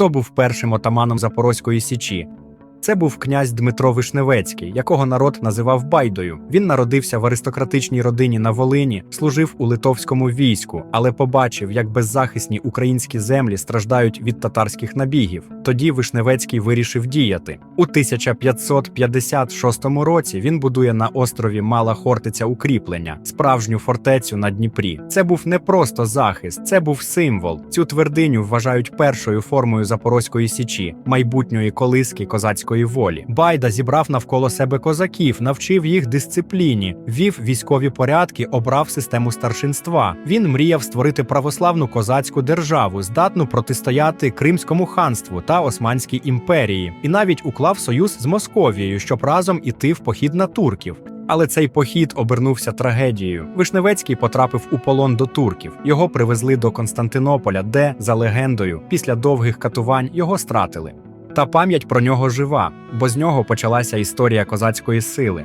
Хто був першим отаманом Запорозької січі? Це був князь Дмитро Вишневецький, якого народ називав Байдою. Він народився в аристократичній родині на Волині, служив у литовському війську, але побачив, як беззахисні українські землі страждають від татарських набігів. Тоді Вишневецький вирішив діяти. У 1556 році він будує на острові Мала Хортиця укріплення, справжню фортецю на Дніпрі. Це був не просто захист, це був символ. Цю твердиню вважають першою формою Запорозької січі, майбутньої колиски козацької волі. Байда зібрав навколо себе козаків, навчив їх дисципліні, вів військові порядки, обрав систему старшинства. Він мріяв створити православну козацьку державу, здатну протистояти Кримському ханству та Османській імперії, і навіть уклав союз з Московією, щоб разом іти в похід на турків. Але цей похід обернувся трагедією. Вишневецький потрапив у полон до турків. Його привезли до Константинополя, де, за легендою, після довгих катувань його стратили. Та пам'ять про нього жива, бо з нього почалася історія козацької сили.